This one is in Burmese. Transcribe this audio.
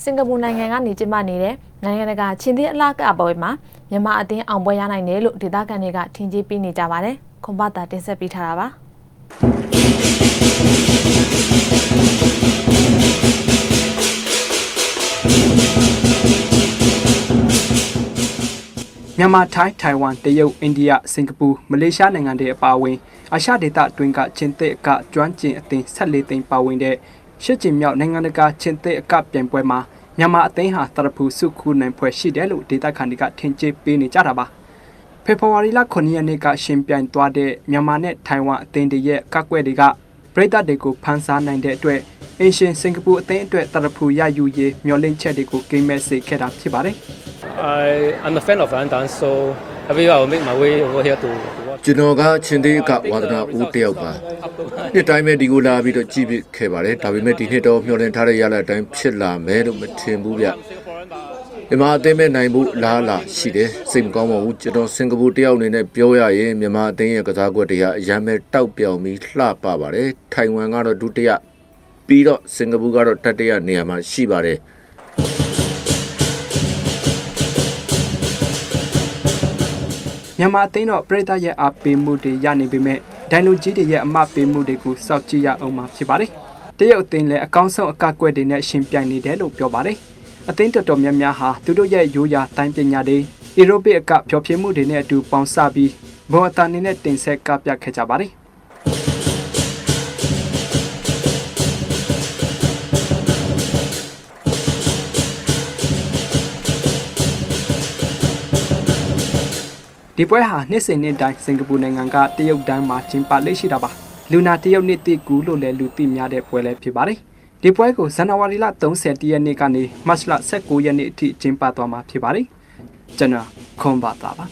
စင်ကာပူနိုင်ငံကနေကျင်းပနေတဲ့နိုင်ငံတကာချင်းသင်းအလားကပွဲမှာမြန်မာအသင်းအောင်ပွဲရနိုင်တယ်လို့ဒေသခံတွေကထင်ကြီးပေးနေကြပါတယ်ခွန်ပတာတင်ဆက်ပေးထားတာပါမြန်မာထိုင်းထိုင်ဝမ်တရုတ်အိန္ဒိယစင်ကာပူမလေးရှားနိုင်ငံတွေအပါအဝင်အာရှဒေသအတွင်းကချင်းသစ်အကကျွမ်းကျင်အသင်း14သိန်းပါဝင်တဲ့ ရှစ်ကျင်မြောက်နိုင်ငံတကာချင်းသစ်အကပြိုင်ပွဲမှာမြန်မာအသင်းဟာတရဖူစုခုနိုင်ပွဲရှိတယ်လို့ဒေသခံတွေကထင်ကြေးပေးနေကြတာပါဖေဖော်ဝါရီလ9ရက်နေ့ကရှင်ပြိုင်သွားတဲ့မြန်မာနဲ့ထိုင်ဝမ်အသင်းတွေရဲ့ကကွက်တွေကပြည်သက်တွေကိုဖန်ဆားနိုင်တဲ့အတွက်အင်ရှင်စင်ကာပူအသင်းအတွက်တရဖူရယူရေးမျှော်လင့်ချက်တွေကိုကိမဲ့စေခဲ့တာဖြစ်ပါတယ် I I'm a fan of line dance, so every year I will make my way over here to, to watch. ကျွန်တော်ကချင်းသေးကဝါသနာဦးတယောက်ပါနှစ်တိုင်းပဲဒီကိုလာပြီးတော့ကြည့်ပြခဲ့ပါတယ်ဒါပေမဲ့ဒီနှစ်တော့မျှော်လင့်ထားတဲ့ရလဒ်အတိုင်းဖြစ်လာမယ်လို့မထင်ဘူးဗျမြန်မာအသင်းမဲ့နိုင်ဖို့လားလားရှိတယ်စိတ်မကောင်းပါဘူးကျွန်တော်စင်ကာပူတယောက်အနေနဲ့ပြောရရင်မြန်မာအသင်းရဲ့ကစားကွက်တွေကအရန်မဲ့တောက်ပြောင်ပြီးလှပပါတယ်ထိုင်ဝမ်ကတော့ဒုတိယပြီးတော့စင်ကာပူကတော့တတိယနေရာမှာရှိပါတယ် မြန်မာအသင်းတော့ပြည်သက်ရဲ့အားပေးမှုတွေရနေပေမဲ့ဒိုင်လိုကြီးတွေရဲ့အမပေးမှုတွေကိုစောင့်ကြည့်ရအောင်မှာဖြစ်ပါတယ်။တရုတ်အသင်းလည်းအကောင်းဆုံးအကကွက်တွေနဲ့ရှင်ပြိုင်နေတယ်လို့ပြောပါတယ်။အသင်းတော်တော်များများဟာသူတို့ရဲ့ရိုးရာတိုင်းပညာတွေအီရိုပစ်အကဖျော်ဖြေမှုတွေနဲ့အတူပေါင်းစပြီးဘုံအတန်နေနဲ့တင်ဆက်ကပြခဲ့ကြပါတယ်။ ဒီပွဲဟာနှစ်စဉ်နှစ်တိုင်းစင်ကာပူနိုင်ငံကတရုတ်တန်းမှာကျင်းပလေ့ရှိတာပါလူနာတရုတ်နှစ်တိကူလို့လည်းလူသိများတဲ့ပွဲလည်းဖြစ်ပါတယ်ဒီပွဲကိုဇန်နဝါရီလ30ရက်နေ့ကနေမတ်လ19ရက်နေ့အထိကျင်းပသွားမှာဖြစ်ပါတယ်ကျွန်တော်ခွန်ပါတာပါ